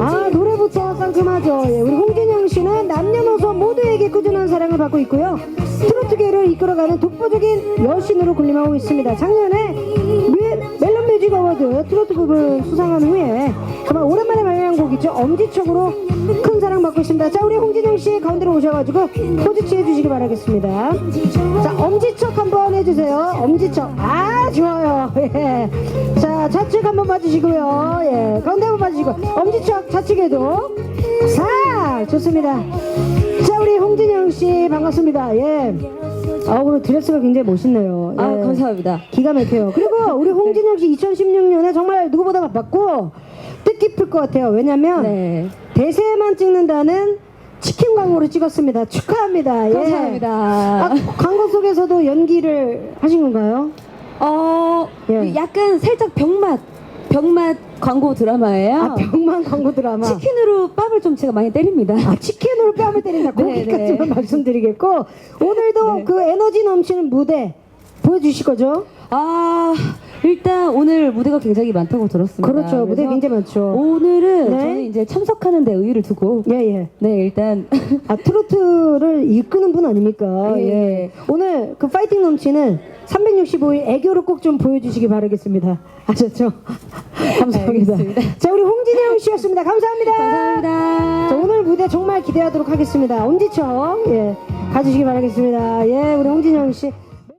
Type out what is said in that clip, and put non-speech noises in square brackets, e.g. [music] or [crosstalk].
아 노래부터 상큼하죠. 예, 우리 홍진영 씨는 남녀노소 모두에게 꾸준한 사랑을 받고 있고요. 트로트계를 이끌어가는 독보적인 여신으로 군림하고 있습니다. 작년에 뮤- 멜론 뮤직 어워드 트로트 부분 수상한 후에 정말 오랜만에 발매한 곡이죠. 엄지척으로 큰 사랑 받고 있습니다. 자 우리 홍진영 씨 가운데로 오셔가지고 포즈 취해 주시기 바라겠습니다. 자 엄지척 한번 해주세요. 엄지척 아 좋아요. [laughs] 예. 자 좌측 한번 봐주시고요. 예 가운데 한번 봐주시고 엄지척 좌측에도 사 좋습니다. 자 우리 홍진영 씨 반갑습니다. 예. 아 오늘 드레스가 굉장히 멋있네요. 예. 아 감사합니다. 기가 막혀요. 그리고 우리 홍진영 씨 2016년에 정말 누구보다 바빴고 뜻깊을 것 같아요. 왜냐면 네. 대세만 찍는다는 치킨 광고를 찍었습니다. 축하합니다. 예. 감사합니다. 아, 광고 속에서도 연기를 하신 건가요? 어 예. 약간 살짝 병맛 병맛 광고 드라마예요. 아, 병만 광고 드라마. 치킨으로 뺨을 좀 제가 많이 때립니다. 아, 치킨으로 뺨을 때린다. [laughs] 네, 거기까지만 네. [laughs] 말씀드리겠고 오늘도 네. 그 에너지 넘치는 무대 보여주실 거죠? 아 일단 오늘 무대가 굉장히 많다고 들었습니다. 그렇죠. 무대 그래서 굉장히 많죠. 오늘은 네. 저는 이제 참석하는 데 의의를 두고 예, 예. 네 일단 아 트로트를 이끄는 분 아닙니까? [laughs] 예. 예. 오늘 그 파이팅 넘치는 365일 애교를 꼭 좀 보여주시기 바라겠습니다. 아셨죠? [laughs] 감사합니다. 알겠습니다. 자 우리 홍진영 씨였습니다. 감사합니다. 감사합니다. 자, 오늘 무대 정말 기대하도록 하겠습니다. 엄지척 예 가주시기 바라겠습니다. 예 우리 홍진영 씨